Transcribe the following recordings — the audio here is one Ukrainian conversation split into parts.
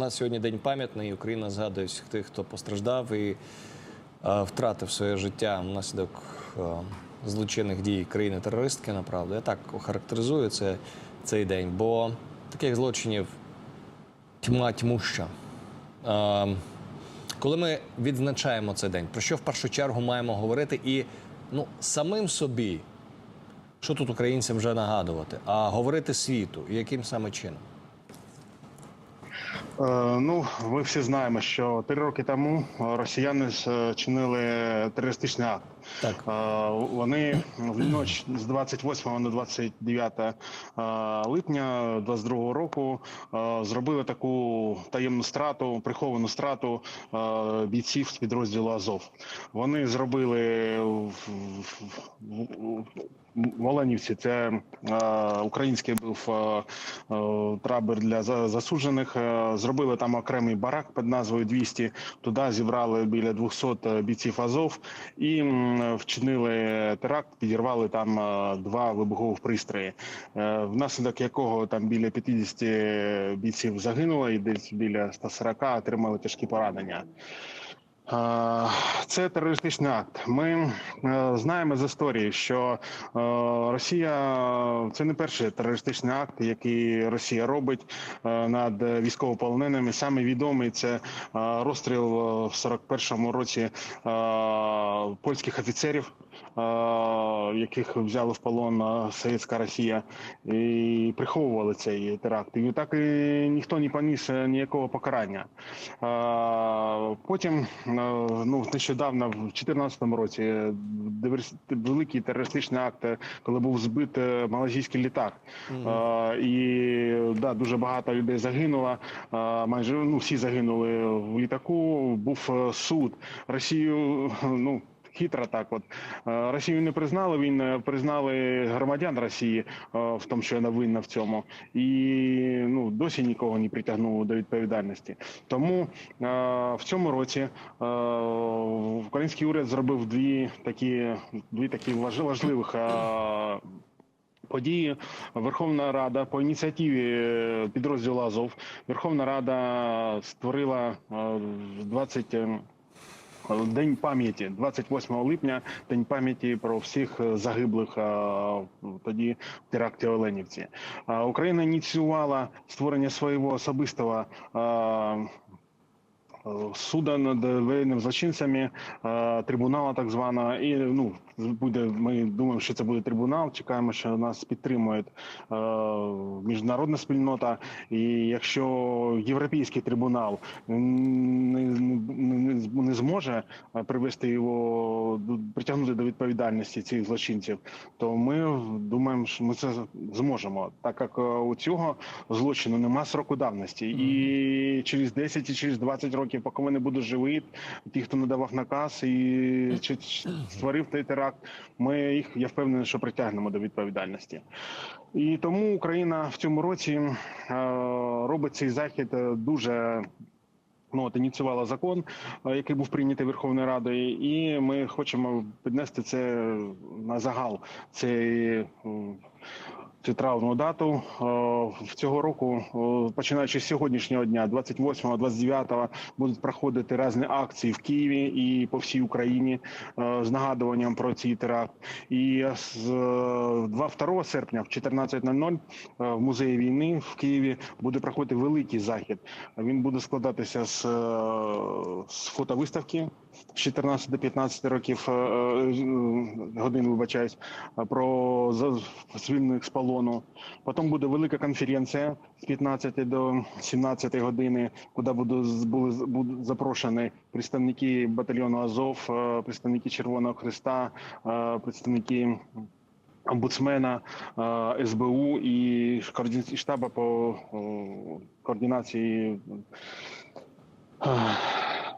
нас сьогодні день пам'ятний. Україна згадує всіх тих, хто постраждав і е, втратив своє життя внаслідок е, злочинних дій країни-терористки. Направду я так охарактеризую це, цей день, бо таких злочинів тьма тьмуща. Е, коли ми відзначаємо цей день, про що в першу чергу маємо говорити і ну, самим собі, що тут українцям вже нагадувати, а говорити світу, і яким саме чином? Е, Ну, ми всі знаємо, що три роки тому е, росіяни чинили терористичний акт. Так. Е, Вони в ніч з 28 на 29 е, липня 22 року е, зробили таку таємну страту, приховану страту е, бійців з підрозділу Азов. Вони зробили в, в, в, в Оленівці. Це е, український був е, е, табір для засуджених. Зробили там окремий барак під назвою 200. Туди зібрали біля 200 бійців Азов і вчинили теракт, підірвали там два вибухових пристрої, внаслідок якого там біля 50 бійців загинуло і десь біля 140 отримали тяжкі поранення. Це терористичний акт. Ми е, знаємо з історії, що е, Росія це не перший терористичний акт, який Росія робить е, над військовополоненими. Саме відомий це е, розстріл е, в 41-му році е, польських офіцерів. Е, Яких взяли в полон е, Совєтська Росія і приховували цей теракт. І так і ніхто не поніс е, ніякого покарання. Потім ну нещодавно, в 2014 році, великий терористичний акт, коли був збит малазійський літак. Е, І да, дуже багато людей загинуло. Майже ну всі загинули в літаку. Був суд Росію. Ну хитро так. От Е, Росію не признали. Він е, признали громадян Росії е, в тому, що вона винна в цьому, і ну досі нікого не притягнуло до відповідальності. Тому в цьому році український уряд зробив дві такі дві такі важливих. Події Верховна Рада по ініціативі підрозділу Азов Верховна Рада створила е, 20 е, День пам'яті 28 липня, день пам'яті про всіх е, загиблих е, тоді в теракті Оленівці. Е, Україна ініціювала створення свого особистого е, суда над воєнними злочинцями, е, трибунала так званого. І ну буде. Ми думаємо, що це буде трибунал. Чекаємо, що нас підтримує е, міжнародна спільнота. І якщо європейський трибунал не, не, не, зможе е, привести його притягнути до відповідальності цих злочинців, то ми думаємо, що ми це зможемо, так як е, у цього злочину нема сроку давності, і через 10 і через 20 років, поки вони будуть живі, ті, хто надавав наказ і чи чи створив той теракт, ми їх я впевнений, що притягнемо до відповідальності. І тому Україна в цьому році е, робить цей захід е, дуже. Ну, от ініціювала закон, е, який був прийнятий Верховною Радою, і ми хочемо піднести це на загал. Цей цю травну дату Е, в цього року, е, починаючи з сьогоднішнього дня, 28 29 будуть проходити різні акції в Києві і по всій Україні е, з нагадуванням про цей теракт. І з е, 2 серпня в 14.00 е, в музеї війни в Києві буде проходити великий захід. Він буде складатися з, з фотовиставки з 14 до 15 років годин, вибачаюсь, про звільнених з полону. Потім буде велика конференція з 15 до 17 години, куди будуть були будуть запрошені представники батальйону Азов, е, представники Червоного Христа, е, представники. Омбудсмена е, СБУ і штабу по координації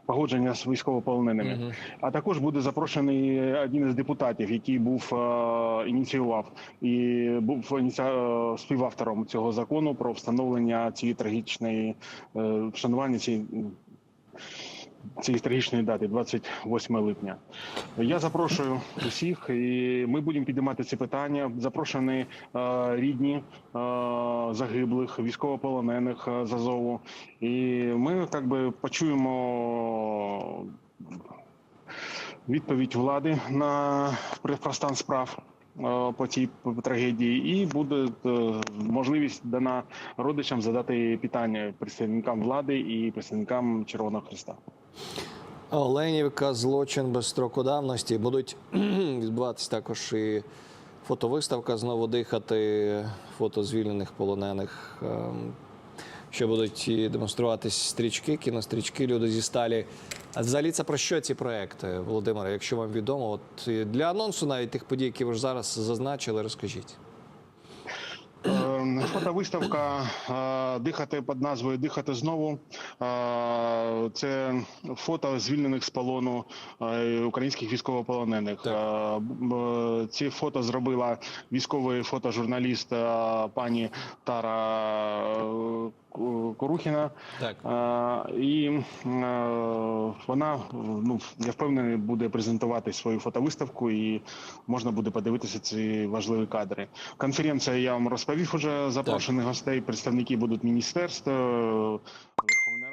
погодження з військовополоненими. Угу. А також буде запрошений один із депутатів, який був е, ініціював і був ініці- е, співавтором цього закону про встановлення цієї трагічної е, вшанування цієї цієї трагічної дати, 28 липня. Я запрошую усіх, і ми будемо підіймати ці питання. Запрошені е, рідні е, загиблих, військовополонених е, з Азову. І ми так би почуємо відповідь влади на стан справ. е, По цій трагедії, і буде е, можливість дана родичам задати питання представникам влади і представникам Червоного Христа. Оленівка, злочин без строку давності. Будуть відбуватися також і фотовиставка знову дихати, фото звільнених полонених. ем, Що будуть демонструватись стрічки, кінострічки, люди зі сталі. А взагалі це про що ці проекти, Володимире, якщо вам відомо? От для анонсу навіть тих подій, які ви ж зараз зазначили, розкажіть. Е, Фотовиставка е, дихати під назвою Дихати знову. Е, Це фото звільнених з полону е, українських військовополонених. Так. Е, Ці фото зробила військовий фотожурналіст е, пані Тара е, Курухіна. Так. А, І а, вона ну я впевнений буде презентувати свою фотовиставку, і можна буде подивитися ці важливі кадри. Конференція я вам розповів уже запрошених гостей. Представники будуть міністерства, е, е,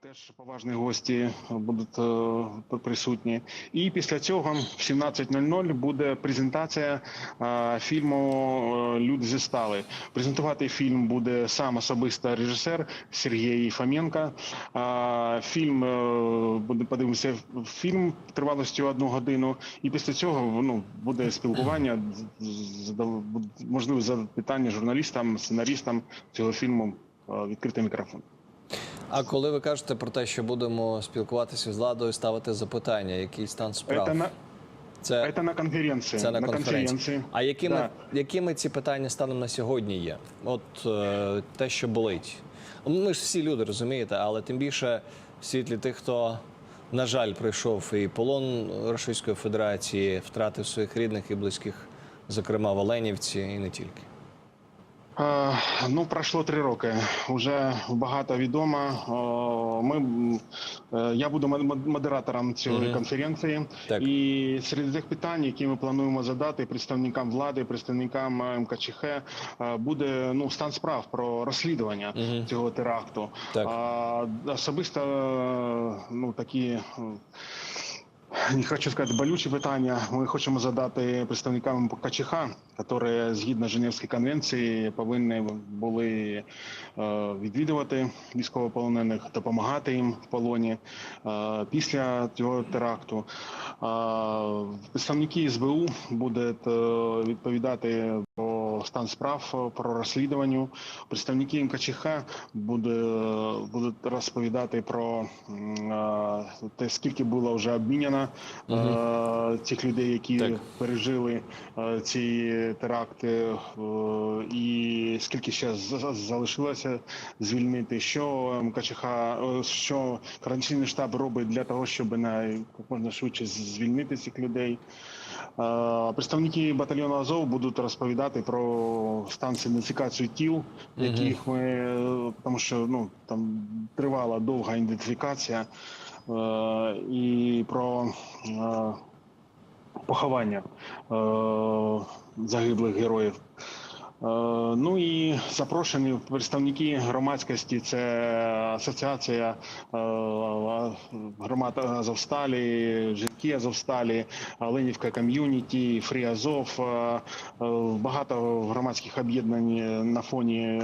Теж поважні гості будуть е, присутні. І після цього в 17.00 буде презентація е, фільму е, Люди зі стали. Презентувати фільм буде сам особисто режисер Сергій Фоменко. Е, Фільм е, буде подивимося фільм тривалістю одну годину. І після цього ну буде спілкування. можливо запитання журналістам, сценаристам цього фільму. е, Відкритий мікрофон. А коли ви кажете про те, що будемо спілкуватися з владою, ставити запитання, який стан справ? Це на Це це на конференції. Це на, конференції. А якими, Да. якими ці питання станом на сьогодні є? От е, те, що болить. Ми ж всі люди розумієте, але тим більше в світлі тих, хто, на жаль, пройшов і полон Російської Федерації, втратив своїх рідних і близьких, зокрема в Оленівці, і не тільки. Е, Ну, пройшло три роки. Уже багато відомо. Ми, е, я буду модератором цієї конференції. Так. І серед тих питань, які ми плануємо задати представникам влади, представникам е, МКЧХ, е, буде ну, стан справ про розслідування Мгм. цього теракту. Так. Особисто е, ну, такі. Не хочу сказати болючі питання. Ми хочемо задати представникам КЧХ, які згідно Женевської конвенції повинні були е, відвідувати військовополонених, допомагати їм в полоні е, після цього теракту. Е, Представники СБУ будуть відповідати стан справ, про розслідування. Представники МКЧХ буде, будуть розповідати про е, те, скільки було вже обміняно е, цих людей, які Так. пережили е, ці теракти, е, і скільки ще залишилося звільнити, що МКЧХ, е, що карантинний штаб робить для того, щоб на як можна швидше звільнити цих людей. Е, Представники батальйону Азов будуть розповідати про стан ідентифікації тіл, яких ми тому, що ну там тривала довга ідентифікація, е, і про е, поховання е, загиблих героїв. Е, Ну і запрошені представники громадськості. Це асоціація е, громад Азовсталі, жінки Азовсталі, Оленівка ком'юніті, Фрі Азов. Е, Багато громадських об'єднань на фоні.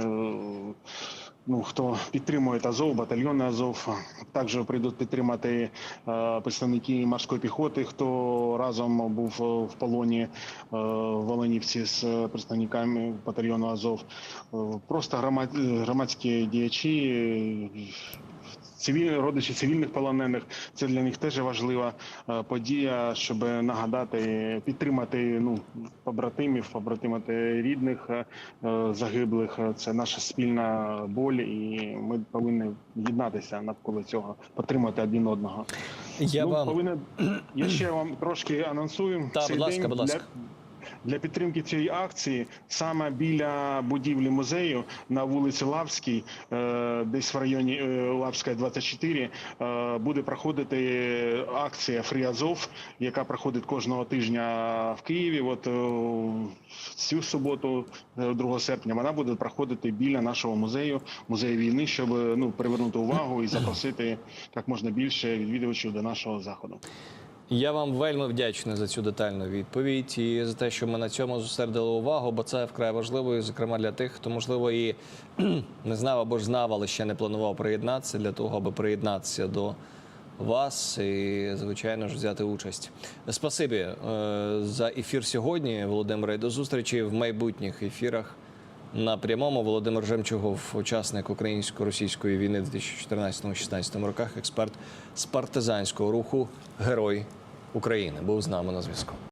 Ну, хто підтримує Азов, батальйони Азов, також прийдуть підтримати е, представники морської піхоти, хто разом був е, в полоні е, в Оленівці з представниками батальйону Азов. Просто громад, громадські діячі, цивільні родичі цивільних полонених. Це для них теж важлива е, подія, щоб нагадати, підтримати ну побратимів, побратимати рідних е, загиблих. Це наша спільна боль, і ми повинні єднатися навколо цього, підтримати один одного. Я ну, вам повинен... Я ще вам трошки анонсую. Цей будь ласка, день будь ласка. Для підтримки цієї акції саме біля будівлі музею на вулиці Лавській, е, десь в районі е, Лавська 24, е, буде проходити акція Фрі Азов, яка проходить кожного тижня в Києві. От цю суботу, е, 2 серпня, вона буде проходити біля нашого музею, музею війни, щоб ну привернути увагу і запросити як можна більше відвідувачів до нашого заходу. Я вам вельми вдячний за цю детальну відповідь і за те, що ми на цьому зосередили увагу, бо це вкрай важливо, і, зокрема для тих, хто можливо і не знав або ж знав, але ще не планував приєднатися для того, аби приєднатися до вас і, звичайно ж, взяти участь. Спасибі е, за ефір сьогодні, Володимире. і До зустрічі в майбутніх ефірах. На прямому Володимир Жемчугов, учасник українсько-російської війни в 2014-16 роках, експерт з партизанського руху Герой України, був з нами на зв'язку.